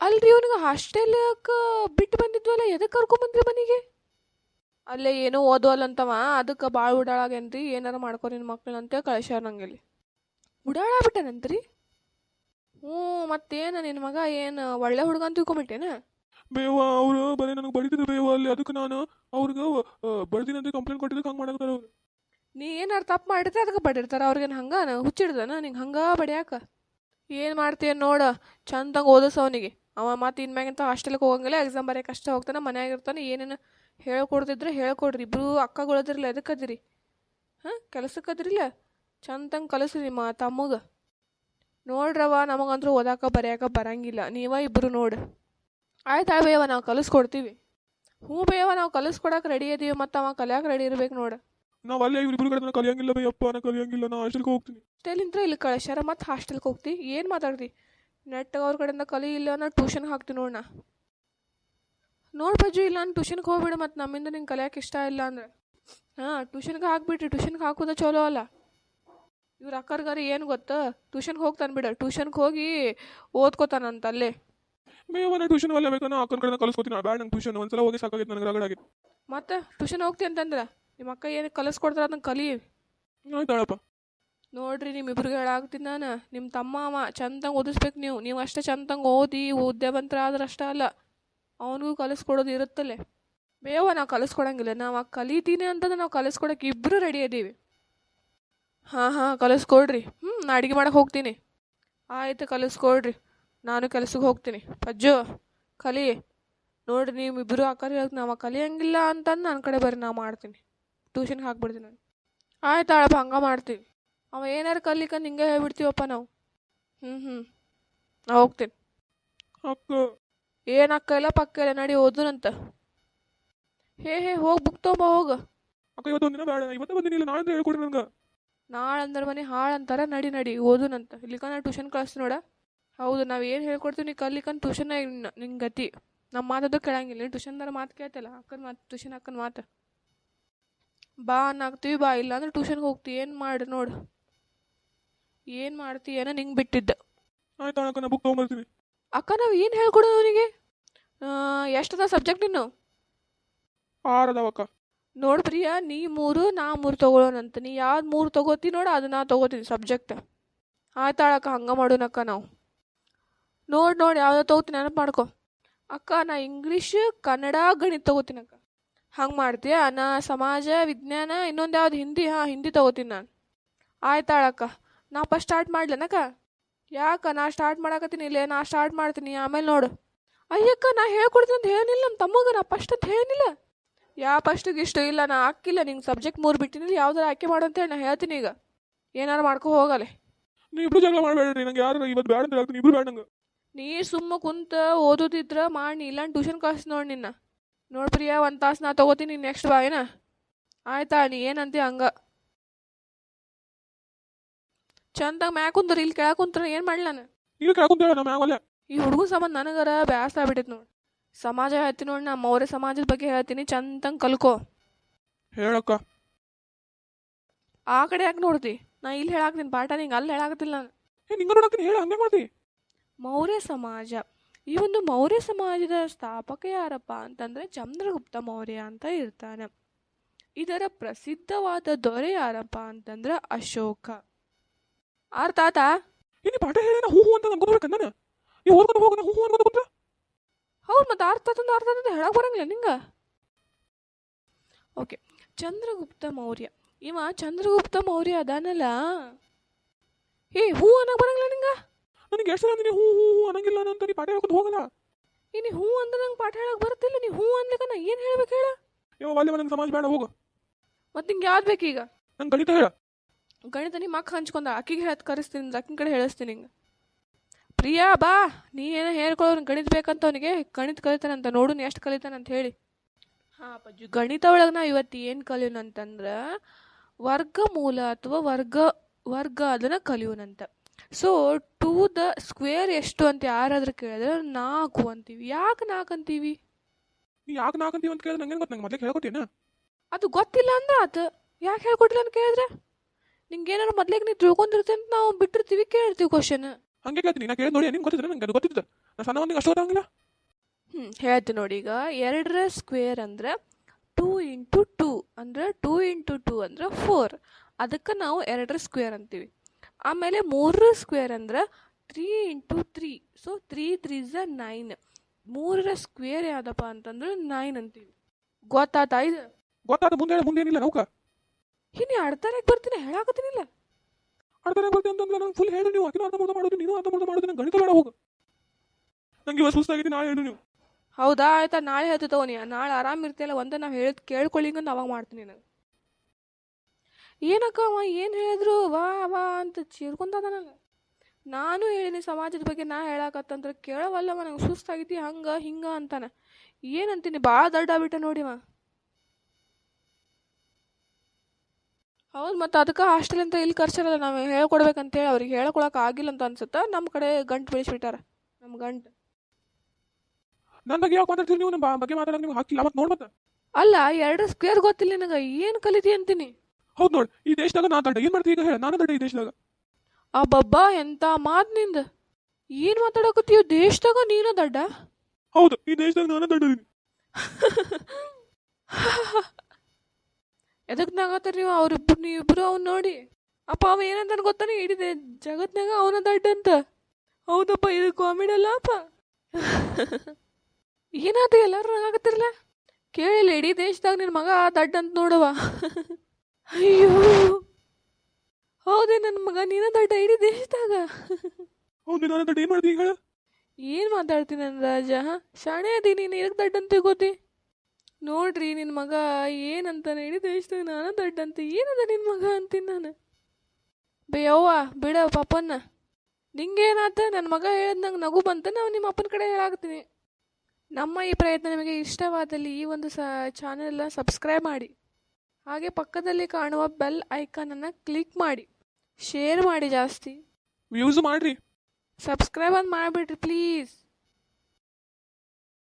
ಅಲ್ರಿ ಇವನಿಗೆ ಹಾಸ್ಟೆಲ್ಕ ಬಿಟ್ಟು ಬಂದಿದ್ವಲ್ಲ ಎದಕ್ಕೆ ಕರ್ಕೊಂಬಂದ್ರಿ ಮನೆಗೆ? ಅಲ್ಲೇ ಏನೋ ಓದೋಲ್ಲಂತವ ಅದಕ್ಕೆ ಭಾಳ ಉಡಾಳಾಗೇನ್ರಿ ಏನಾರ ಮಾಡ್ಕೊ ನಿನ್ನ ಮಕ್ಳಂತೆ ಕಳಿಸ್ಯಾರ ನಂಗೆಲ್ಲಿ. ಉಡಾಳ ಬಿಟ್ಟನಂತ್ರಿ ಹ್ಞೂ ಮತ್ತೇನು ನಿನ್ನ ಮಗ ಏನು ಒಳ್ಳೆ ಹುಡುಗ ಅಂತ ತಿಳ್ಕೊಂಬಿಟ್ಟೇನ? ಬೇವ ಅವರು ಬರೀ ನನಗೆ ಬಡಿದ್ರು ಬೇವ ಅಲ್ಲಿ ಅದಕ್ಕೆ ನಾನು ಅವ್ರಿಗೆ ಬಡ್ದಿನಂತ ಕಂಪ್ಲೇಂಟ್ ಕೊಟ್ಟಿದ್ದಕ್ಕೆ ಹಂಗೆ ಮಾಡಾಕ್ತಾರೆ ಅವ್ರು. ನೀ ಏನಾರು ತಪ್ಪು ಮಾಡಿದ್ರೆ ಅದಕ್ಕೆ ಬಡಿರ್ತಾರ ಅವ್ರಿಗೇನು ಹಂಗೆ ಹುಚ್ಚಿಡ್ದನ? ನಿಂಗೆ ಹಂಗೆ ಬಡಿಯಾಕ? ಏನು ಮಾಡ್ತೀಯ ನೋಡ ಚಂದಂಗೆ ಓದಿಸ್ ಅವನಿಗೆ. ಅವ ಮತ್ತು ಇನ್ಮ್ಯಾಗಿಂತ ಹಾಸ್ಟೆಲ್ಗೆ ಹೋಗಂಗಿಲ್ಲ ಎಕ್ಸಾಮ್ ಬರೆಯಕ್ಕೆ ಅಷ್ಟೇ ಹೋಗ್ತಾನೆ ಮನ್ಯಾಗ ಇರ್ತಾನೆ ಏನೇನು ಹೇಳ್ಕೊಡ್ತಿದ್ರೆ ಹೇಳ್ಕೊಡ್ರಿ. ಇಬ್ರು ಅಕ್ಕಗಳದಿರಲ್ಲ ಎದಕ್ಕದಿರಿ ಹಾಂ ಕೆಲಸಕ್ಕೆ ಚಂದ ಚಂದಂಗೆ ಕಲಿಸ್ರಿ ಮಾ ತಮ್ಮಗ. ನೋಡ್ರವ ನಮಗಂತೂ ಓದಾಕ ಬರೆಯಾಕ ಬರಂಗಿಲ್ಲ. ನೀವ ಇಬ್ರು ನೋಡು. ಆಯ್ತು ಬೇವ ನಾವು ಕಲಿಸ್ಕೊಡ್ತೀವಿ. ಹ್ಞೂ ಬೇವ ನಾವು ಕಲಿಸ್ಕೊಡಕ್ಕೆ ರೆಡಿ ಇದೀವಿ ಮತ್ತು ಅವ ಕಲಿಯಾಕ ರೆಡಿ ಇರ್ಬೇಕು ನೋಡು. ನಾವು ಅಲ್ಲೇ ಇಬ್ಬರು ಕಡೆ ಕಲಿಯಂಗಿಲ್ಲ ಬೇಯಪ್ಪ ನಾ ಕಲಿಯಂಗಿಲ್ಲ ನಾ ಹಾಸ್ಟೆಲ್ಗೆ ಹೋಗ್ತೀನಿ. ಹಾಸ್ಟೆಲಿಂದ ಇಲ್ಲಿ ಕಳಿಸ್ಯಾರ ಮತ್ತು ಹಾಸ್ಟೆಲ್ಗೆ ಹೋಗ್ತಿ. ಏನು ಮಾತಾಡ್ತಿ ನೆಟ್ಟಾಗ ಅವ್ರ ಕಡೆಯಿಂದ ಕಲಿ ಇಲ್ಲ ನಾ ಟ್ಯೂಷನ್ ಹಾಕ್ತೀನಿ ನೋಡಣ ನೋಡಿ ಬಜ್ಜು ಇಲ್ಲ ನಾನು ಟ್ಯೂಷನ್ಗೆ ಹೋಗ್ಬಿಡು ಮತ್ತು ನಮ್ಮಿಂದ ನಿಂಗೆ ಕಲಿಯಕ್ಕೆ ಇಷ್ಟ ಇಲ್ಲ ಅಂದ್ರೆ. ಹಾಂ ಟ್ಯೂಷನ್ಗೆ ಹಾಕ್ಬಿಟ್ರಿ ಟ್ಯೂಷನ್ಗೆ ಹಾಕೋದು ಚಲೋ ಅಲ್ಲ. ಇವ್ರ ಅಕ್ಕರ್ಗಾರ ಏನು ಗೊತ್ತಾ? ಟ್ಯೂಷನ್ಗೆ ಹೋಗ್ತಾನೆ ಬಿಡ. ಟ್ಯೂಷನ್ಗೆ ಹೋಗಿ ಓದ್ಕೋತಾನಂತ ಅಲ್ಲೇ. ಬೇವ ಟ್ಯೂಷನ್ ಅಲ್ಲೇ ಬೇಕು? ನಾ ಅಕ್ಕನ ಕಡೆ ಕಲಿಸ್ಕೊತೀನಿ. ಬ್ಯಾಡ ನಂಗೆ ಟ್ಯೂಷನ್ ಒಂದ್ಸಲ ಹೋಗಿ ಸಾಕಾಗಿತ್ತು ನನಗೆ ರಗಡ ಮತ್ತೆ ಟ್ಯೂಷನ್ ಹೋಗ್ತೀನಿ ಅಂತಂದ್ರೆ? ನಿಮ್ಮ ಅಕ್ಕ ಏನು ಕಲಿಸ್ಕೊಡ್ತಾರೆ ಅದನ್ನ ಕಲಿ. ಆಯ್ತಾಳಪ್ಪ ನೋಡ್ರಿ ನಿಮ್ಮಿಬ್ರಿಗೆ ಹೇಳಾಗ್ತೀನಿ ನಾನು. ನಿಮ್ಮ ತಮ್ಮ ಅವ ಚಂದಂಗೆ ಓದಿಸ್ಬೇಕು ನೀವು. ನೀವು ಅಷ್ಟೇ ಚಂದಂಗೆ ಓದಿ ಉದ್ಯಮಂತ್ರ ಆದ್ರೆ ಅಷ್ಟೇ ಅಲ್ಲ. ಅವನಿಗೂ ಕಲಿಸ್ಕೊಡೋದು ಇರುತ್ತಲ್ಲೇ. ಬೇವ, ನಾವು ಕಲಿಸ್ಕೊಡಂಗಿಲ್ಲ. ನಾವು ಆ ಕಲಿತೀನಿ ಅಂತಂದ್ರೆ ನಾವು ಕಲಿಸ್ಕೊಡಕ್ಕೆ ಇಬ್ಬರು ರೆಡಿ ಇದ್ದೀವಿ ಹಾಂ ಹಾಂ, ಕಲಿಸ್ಕೊಡ್ರಿ. ಹ್ಞೂ ನಾ ಅಡುಗೆ ಮಾಡಕ್ಕೆ ಹೋಗ್ತೀನಿ. ಆಯ್ತು, ಕಲಿಸ್ಕೊಡ್ರಿ. ನಾನು ಕೆಲಸಕ್ಕೆ ಹೋಗ್ತೀನಿ. ಅಜ್ಜು ಕಲಿ. ನೋಡ್ರಿ ನೀವು ಇಬ್ಬರು ಹೇಳೋಕೆ ನಾವು ಕಲಿಯಂಗಿಲ್ಲ ಅಂತಂದು ನನ್ನ ಕಡೆ ಬರ್ರಿ ನಾ ಮಾಡ್ತೀನಿ. ಟ್ಯೂಷನ್ಗೆ ಹಾಕ್ಬಿಡ್ತೀನಿ ನಾನು. ಆಯ್ತು ಅಳಪ್ಪ ಹಂಗೆ ಮಾಡ್ತೀವಿ ಅವ ಏನಾರು ಕಲಿಕ ನಿಂಗೆ ಹೇಳ್ಬಿಡ್ತೀವಪ್ಪ ನಾವು. ಹ್ಞೂ ಹ್ಞೂ ನಾ ಹೋಗ್ತೀನಿ. ಅಕ್ಕ. ಏನು ಅಕ್ಕ ಇಲ್ಲ ಪಕ್ಕ ಇಲ್ಲ ನಡಿ ಓದುನಂತ. ಹೇ ಹೇ ಹೋಗಿ ಬುಕ್ ತೊಗೊಂಬ ಹೋಗ. ಅಕ್ಕ ಇವತ್ತು ಒಂದಿನ ಬೇಡ. ಇವತ್ತು ಬಂದಿನಿಲ್ಲ ನಾಳೆ ಹೇಳ್ಕೊಡಿ ನನಗೆ. ನಾಳೆ ಅಂದ್ರೆ ಮನೆ ಹಾಳು ಅಂತಾರೆ ನಡಿ ನಡಿ ಓದುನಂತ. ಇಲ್ಲಿಕ ನಾ ಟ್ಯೂಷನ್ ಕಳಿಸ್ತೀನಿ ನೋಡ. ಹೌದು ನಾವು ಏನು ಹೇಳ್ಕೊಡ್ತೀವಿ ನೀ ಕಲಿಕನ್ ಟ್ಯೂಷನ್ ನಿಂಗೆ ಗತಿ. ನಮ್ಮ ಮಾತದ ಕೇಳಂಗಿಲ್ಲ. ನೀನು ಟ್ಯೂಷನ್ದಾರ ಮಾತು ಕೇಳ್ತಲ್ಲ ಅಕ್ಕನ ಮಾತು ಟ್ಯೂಷನ್ ಅಕ್ಕನ ಮಾತು. ಬಾ ಅನ್ನಾಗ್ತೀವಿ ಬಾ. ಇಲ್ಲ ಅಂದ್ರೆ ಟ್ಯೂಷನ್ಗೆ ಹೋಗ್ತೀವಿ ಏನು ಮಾಡಿ ನೋಡು. ಏನು ಮಾಡ್ತೀಯನ ನಿಂಗೆ ಬಿಟ್ಟಿದ್ದ? ಆಯ್ತು ಅಕ್ಕ ನಾ ಬುಕ್ ತೊಗೊಂಬರ್ತೀನಿ. ಅಕ್ಕ ನಾವು ಏನು ಹೇಳ್ಕೊಡೋದು ಅವನಿಗೆ? ಎಷ್ಟದ ಸಬ್ಜೆಕ್ಟ್ ಇನ್ನು ಆರು ಅಕ್ಕ. ನೋಡು ಪ್ರಿಯಾ ನೀ ಮೂರು ನಾ ಮೂರು ತೊಗೊಳೋಣಂತ. ನೀ ಯಾವ್ದು ಮೂರು ತೊಗೋತಿ ನೋಡು ಅದು ನಾ ತೊಗೋತೀನಿ ಸಬ್ಜೆಕ್ಟ್ ಆಯ್ತಾಳಕ್ಕ ಹಂಗೆ ಮಾಡೋಣಕ್ಕ ನಾವು. ನೋಡಿ ನೋಡಿ ಯಾವ್ದು ತೊಗೋತೀನಿ ನೆನಪು ಮಾಡ್ಕೊ. ಅಕ್ಕ ನಾ ಇಂಗ್ಲೀಷ್ ಕನ್ನಡ ಗಣಿತ ತೊಗೋತೀನಿ ಅಕ್ಕ. ಹಂಗೆ ಮಾಡ್ತೀಯ? ನಾ ಸಮಾಜ ವಿಜ್ಞಾನ ಇನ್ನೊಂದು ಯಾವ್ದು? ಹಿಂದಿ ಹಾಂ ಹಿಂದಿ ತಗೋತೀನಿ ನಾನು. ಆಯ್ತಾಳಕ್ಕ ನಾ ಫಸ್ಟ್ ಸ್ಟಾರ್ಟ್ ಮಾಡ್ಲೇನಕ್ಕ? ಯಾಕ ನಾ ಸ್ಟಾರ್ಟ್ ಮಾಡಾಕತ್ತೀನಿ? ಇಲ್ಲೇ ನಾ ಸ್ಟಾರ್ಟ್ ಮಾಡ್ತೀನಿ. ಆಮೇಲೆ ನೋಡು. ಅಯ್ಯಕ್ಕ ನಾ ಹೇಳ್ಕೊಡ್ತೀನಿ ಅಂತ ಹೇಳಿಲ್ಲ ನಮ್ಮ ತಮ್ಮಗ. ನಾ ಫಸ್ಟ್ ಅಂತ ಹೇಳಿಲ್ಲ ಯಾ ಫಸ್ಟಿಗೆ ಇಷ್ಟ ಇಲ್ಲ ನಾ ಹಾಕಿಲ್ಲ. ನಿಂಗೆ ಸಬ್ಜೆಕ್ಟ್ ಮೂರು ಬಿಟ್ಟಿನಿಲ್ಲ. ಯಾವ್ದಾರು ಆಯ್ಕೆ ಮಾಡು ಅಂತೇಳಿ ನಾ ಹೇಳ್ತೀನಿ ಈಗ. ಏನಾರು ಮಾಡ್ಕೊ ಹೋಗಲೆ. ನೀವು ಇಬ್ರು ಜಗಳ ಮಾಡಬೇಡ್ರಿ. ನಂಗೆ ಯಾರು ಇವತ್ತು ಬೇಡ ಅಂತ ಹೇಳ್ತೀನಿ. ಇಬ್ರು ಬೇಡ ನಂಗೆ. ನೀ ಸುಮ್ಮ ಕುಂತ ಓದೋದಿದ್ರೆ ಮಾಡಿ ಇಲ್ಲ ಟ್ಯೂಷನ್ ಕಾಸ್ ನೋಡಿ ನಿನ್ನ. ನೋಡ್ ಪ್ರಿಯಾ ಒಂದು ತಾಸು ನಾ ತಗೋತೀನಿ ನೆಕ್ಸ್ಟ್ ಬಾ ಏನ? ಆಯ್ತಾ ನೀ ಏನಂತೆ ಹಂಗ? ಚಂದಾಗ ಮ್ಯಾಗ ಕುಂತ್ರ ಇಲ್ಲಿ ಕೆಳಗೆ ಕುಂತ್ರ ಏನು ಮಾಡ್ಲಿ ನಾನು? ಇಲ್ಲಿ ನಮ್ಮ ಮ್ಯಾಗಲ್ಲ ಈ ಹುಡುಗನ ಸಂಬಂಧ ನನಗರ ಬ್ಯಾಸ್ತ ಆಗ್ಬಿಟ್ಟೈತೆ ನೋಡಿ. ಸಮಾಜ ಹೇಳ್ತೀನಿ ನೋಡಿ ನಾ ಮೌರ್ಯ ಸಮಾಜದ ಬಗ್ಗೆ ಹೇಳ್ತೀನಿ ಚಂದಂಗೆ ಕಲ್ಕೋ. ಹೇಳಕ್ಕ. ಆ ಕಡೆ ಯಾಕೆ ನೋಡ್ತಿ? ನಾ ಇಲ್ಲಿ ಹೇಳಾಕ್ತೀನಿ ಪಾಠ ನಿಂಗೆ ಅಲ್ಲಿ ಹೇಳಾಕತ್ತಿಲ್ಲ ನಾನು. ಏ ನಿಂಗೆ ನೋಡಕ್ತೀನಿ ಹೇಳ ಹಂಗೆ ಮಾಡ್ತಿ. ಮೌರ್ಯ ಸಮಾಜ. ಈ ಒಂದು ಮೌರ್ಯ ಸಮಾಜದ ಸ್ಥಾಪಕ ಯಾರಪ್ಪ ಅಂತಂದ್ರೆ ಚಂದ್ರಗುಪ್ತ ಮೌರ್ಯ ಅಂತ ಇರ್ತಾನೆ. ಇದರ ಪ್ರಸಿದ್ಧವಾದ ದೊರೆ ಯಾರಪ್ಪ ಅಂತಂದ್ರೆ ಅಶೋಕ. ಅರ್ಥ ತಾತ? ಇನ್ನು ಪಾಠ ಹೇಳೇನ? ಹೂ ಹೂ ಅಂತ ಅನ್ಕೋಬೇಕು ನಾನು? ನೀವು ಓದ್ಕೊಂಡು ಹೋಗೋಣ ಹೂ ಹೂ ಅನ್ಕೊಂಡು ಕುಂತ್ರ ಹೌದು ಮತ್ತೆ ಅರ್ಥ ಆತಂದ ಅರ್ಥ ಅಂತ ಹೇಳಕ್ ಬರಂಗಿಲ್ಲ ನಿಂಗ? ಓಕೆ ಚಂದ್ರಗುಪ್ತ ಮೌರ್ಯ. ಇವ ಚಂದ್ರಗುಪ್ತ ಮೌರ್ಯ ಅದಾನಲ್ಲ? ಏ ಹೂ ಅನ್ನಕ್ ಬರಂಗಿಲ್ಲ ನಿಂಗ? ನನಗೆ ಎಷ್ಟು ಸಲ ನೀನು ಹೂ ಹೂ ಹೂ ಅನ್ನಂಗಿಲ್ಲ ಅಂತ ನೀ ಪಾಠ ಹೇಳ್ಕೊಂಡು ಹೋಗಲ್ಲ? ಈ ನೀ ಹೂ ಅಂದ್ರೆ ನಂಗೆ ಪಾಠ ಹೇಳಕ್ ಬರ್ತಿಲ್ಲ ನೀ ಹೂ ಅನ್ಲಿಕ್ಕ ನಾ ಏನು ಹೇಳ್ಬೇಕು ಹೇಳ? ಅಲ್ಲಿ ನಂಗೆ ಸಮಾಜ ಬೇಡ ಹೋಗು. ಮತ್ತೆ ನಿಂಗೆ ಯಾವ್ದು ಬೇಕೀಗ ನಂಗೆ ಗಣಿತ ಹೇಳ. ಗಣಿತ ನಿಮ್ಮ ಅಕ್ಕ ಹಂಚ್ಕೊಂಡ ಅಕ್ಕಿಗೆ ಹೇಳತ್ ಕರೆಸ್ತೀನಿ ಅಕ್ಕಿನ ಕಡೆ ಹೇಳಿಸ್ತೀನಿ ಹಿಂಗೆ. ಪ್ರಿಯಾ ಬಾ ನೀ ಏನೋ ಹೇಳ್ಕೊಳ್ಳೋನು ಗಣಿತ ಬೇಕಂತ ಅವನಿಗೆ ಗಣಿತ ಕಲಿತಾನಂತ ನೋಡು ನೀ ಎಷ್ಟು ಕಲಿತಾನಂತ ಹೇಳಿ. ಹಾಂ ಪಜ್ಜು ಗಣಿತ ಒಳಗೆ ನಾವು ಇವತ್ತು ಏನು ಕಲಿಯೋಣಂತಂದ್ರೆ ವರ್ಗಮೂಲ ಅಥವಾ ವರ್ಗ ವರ್ಗ ಅದನ್ನು ಕಲಿಯೋಣಂತ ಸೊ ಟೂ ದ ಸ್ಕ್ವೇರ್ ಎಷ್ಟು ಅಂತ ಯಾರಾದ್ರೂ ಕೇಳಿದ್ರೆ ನಾಲ್ಕು ಅಂತೀವಿ. ಯಾಕೆ ನಾಲ್ಕು ಅಂತೀವಿ? ಯಾಕೆ ನಾಲ್ಕು ಅಂತೀವಿ ಅಂತ ಕೇಳಿದ್ರೆ ನಂಗೆ ಗೊತ್ತು ನಂಗೆ ಮೊದಲೇ ಹೇಳ್ಕೊತೀನ ಅದು ಗೊತ್ತಿಲ್ಲ ಅಂದ್ರೆ ಆತು. ಯಾಕೆ ಹೇಳ್ಕೊಟ್ಟಿಲ್ಲ ಅಂತ ಕೇಳಿದ್ರೆ? ನಿಂಗೆ ಏನಾರು ಮೊದ್ಲಿಗೆ ನೀ ತಿಳ್ಕೊಂಡಿರ್ತಿ ಅಂತ ನಾವು ಬಿಟ್ಟಿರ್ತೀವಿ ಕೇಳಿರ್ತೀವಿ ಕ್ವಶನ್ ಹಂಗೆ ಕೇಳ್ತೀನಿ. ನಾ ಕೇಳಿ ನೋಡಿ ನಿಮ್ಗೆ ಗೊತ್ತಿದ್ರೆ ನಂಗೆ ಅದು ಗೊತ್ತಿತ್ತು ನಾ ಸಣ್ಣ ಅಷ್ಟು ಗೊತ್ತಾಗಿಲ್ಲ ಹ್ಞೂ ಹೇಳ್ತೀನಿ ನೋಡಿ ಈಗ. ಎರಡರ ಸ್ಕ್ವೇರ್ ಅಂದ್ರೆ ಟೂ ಇಂಟು ಟೂ ಅಂದ್ರೆ ಟೂ ಇಂಟು ಟೂ ಅಂದ್ರೆ ಫೋರ್ ಅದಕ್ಕೆ ನಾವು ಎರಡರ ಸ್ಕ್ವೇರ್ ಅಂತೀವಿ. ಆಮೇಲೆ ಮೂರರ ಸ್ಕ್ವೇರ್ ಅಂದ್ರೆ three into three so three three ಝ nine ಮೂರರ ಸ್ಕ್ವೇರ್ ಯಾವುದಪ್ಪ ಅಂತಂದ್ರೆ ನೈನ್ ಅಂತೀವಿ. ಗೊತ್ತಾತ ಇದು? ಗೊತ್ತಾದ ಮುಂದೆ ಏನಿಲ್ಲ ನೌಕ. ಇನ್ನು ಅಡ್ತಾರಾಗ ಬರ್ತೀನಿ ಹೇಳಾಕತ್ತೀನಿಲ್ಲ. ಅಡ್ತಾರೆ ಬರ್ತೀನಿ ಅಂತಂದ್ರೆ ನಂಗೆ ಫುಲ್ ಹೇಳಿ ನೀವು. ಅಕ್ಕಿನ ಅರ್ಧ ಮುರ್ಧ ಮಾಡೋದು ನೀನು ಅರ್ಧ ಮುರ್ಧ ಮಾಡೋದು ನಂಗೆ ಗಣಿತ ಬೇಡ ಹೋಗು. ನಂಗೆ ಇವತ್ತು ಸುಸ್ತಾಗಿದ್ದೀನಿ ನಾಳೆ ಹೇಳು ನೀವು. ಹೌದಾ ಆಯ್ತಾ ನಾಳೆ ಹೇಳ್ತು ತಗೋನಿ ನಾಳೆ ಆರಾಮ ಇರ್ತಿಯಲ್ಲ ಒಂದೇ ನಾವು ಹೇಳಿದ್ ಕೇಳ್ಕೊಳ್ಳಿಂಗಂದು ಅವಾಗ ಮಾಡ್ತೀನಿ ನಾನು. ಏನಕ್ಕ ಅವ ಏನು ಹೇಳಿದ್ರು? ವಾ ವಾ ಅಂತ ಚೀರ್ಕೊಂತದ ನಂಗೆ. ನಾನು ಹೇಳಿನಿ ಸಮಾಜದ ಬಗ್ಗೆ ನಾ ಹೇಳಕತ್ತಂದ್ರೆ ಕೇಳವಲ್ಲವ ನಂಗೆ ಸುಸ್ತಾಗೈತಿ ಹಂಗೆ ಹಿಂಗೆ ಅಂತಾನೆ. ಏನಂತೀನಿ ಭಾಳ ದೊಡ್ಡ ಆಗ್ಬಿಟ್ಟ ನೋಡಿವ ಹೌದು ಮತ್ತು ಅದಕ್ಕೆ ಹಾಸ್ಟೆಲ್ ಅಂತ ಇಲ್ಲಿ ಕರ್ಸಿರಲ್ಲ ನಾವು ಹೇಳ್ಕೊಡ್ಬೇಕಂತೇಳಿ ಅವ್ರಿಗೆ ಹೇಳ್ಕೊಳಕ್ಕೆ ಆಗಿಲ್ಲ ಅಂತ ಅನ್ಸುತ್ತೆ? ನಮ್ಮ ಕಡೆ ಗಂಟು ಬೆಳೆಸ್ಬಿಟ್ಟಾರ ನಮ್ಮ ಗಂಟು. ನನ್ನ ಬಗ್ಗೆ ಯಾಕೆ ಮಾತಾಡ್ತೀರಿ ನೀವು? ನಮ್ಮ ಬಗ್ಗೆ ಮಾತಾಡೋದು ನೀವು ಹಾಕಿಲ್ಲ ಮತ್ತೆ ಅಲ್ಲ ಎರಡು ಸ್ಕ್ವೇರ್ ಗೊತ್ತಿಲ್ಲ ನನಗೆ ಏನು ಕಲಿತಿ ಅಂತೀನಿ? ಹೌದು ನೋಡಿ ಈ ದೇಶದಾಗ ನಾ ದಡ್ಡ ಏನು ಮಾಡ್ತೀವಿ ಈಗ ಹೇಳ ನಾನು ದಡ್ಡ ಈ ದೇಶದಾಗ? ಅಬ್ಬಬ್ಬಾ ಎಂತ ಮಾತು ನಿಂದ? ಏನು ಮಾತಾಡಕತ್ತೀಯ ದೇಶದಾಗ ನೀನು ದಡ್ಡ? ಹೌದು ಈ ದೇಶದಾಗ ನಾನು ದಡ್ಡದೀನಿ. ಎದಕ್ ನಾಗತ್ತಾರ ನೀವು ಅವ್ರಿಬ್ರು ನೀವಿಬ್ರು ಅವ್ನು ನೋಡಿ. ಅಪ್ಪ ಅವ ಏನಂತ ಗೊತ್ತಾನೆ? ಹಿಡಿದೆ ದೇ- ಜಗತ್ನಾಗ ಅವನ ದಡ್ಡ ಅಂತ ಹೌದಪ್ಪ ಇದು ಕಾಮಿಡಿ ಅಲ್ಲ ಅಪ್ಪ. ಏನಾದ ಎಲ್ಲರೂ ನಗಾಕತ್ತಿರಲ್ಲ ಕೇಳಿಲ್ಲ ಇಡೀ ದೇಶದಾಗ ನಿನ್ನ ಮಗ ದಡ್ಡ ಅಂತ ನೋಡವ ಅಯ್ಯೋ. ಹೌದೇ ನನ್ನ ಮಗ ನೀನ ದಡ್ಡ ಇಡೀ ದೇಶದಾಗ. ಹೌದು ನಾನು ದಡ್ಡ. ಏನು ಮಾಡ್ತೀವಿ ಹೇಳ ಏನು ಮಾತಾಡ್ತೀನಿ ನನ್ನ ರಾಜ ಶಾಣೆ ಅದಿ ನೀನು ಎದಕ್ಕೆ ದಡ್ಡ ಅಂತ ಗೊತ್ತಿ ನೋಡ್ರಿ ನಿನ್ನ ಮಗ ಏನಂತಾನೆ? ಇಡೀ ದೇಶದಾಗ ನಾನು ದೊಡ್ಡಂತೆ ಅಂತ ಏನದ ನಿನ್ನ ಮಗ ಅಂತೀನಿ ನಾನು? ಬೇಯವ್ವ ಬಿಡ ಪಾಪನ್ನ. ನಿಂಗೇನಾತ? ನನ್ನ ಮಗ ಹೇಳಿದ್ ನಂಗೆ ನಗು ಬಂತ ನಾವು ನಿಮ್ಮ ಅಪ್ಪನ ಕಡೆ ಹೇಳಾಗ್ತೀನಿ ನಮ್ಮ ಈ ಪ್ರಯತ್ನ ನಿಮಗೆ ಇಷ್ಟವಾದಲ್ಲಿ ಈ ಒಂದು ಸ ಚಾನೆಲ್ನ ಸಬ್ಸ್ಕ್ರೈಬ್ ಮಾಡಿ. ಹಾಗೆ ಪಕ್ಕದಲ್ಲಿ ಕಾಣುವ ಬೆಲ್ ಐಕಾನನ್ನು ಕ್ಲಿಕ್ ಮಾಡಿ. ಶೇರ್ ಮಾಡಿ ಜಾಸ್ತಿ. ವ್ಯೂಸ್ ಮಾಡಿರಿ. ಸಬ್ಸ್ಕ್ರೈಬ್ ಅಂತ ಮಾಡಿಬಿಡ್ರಿ ಪ್ಲೀಸ್.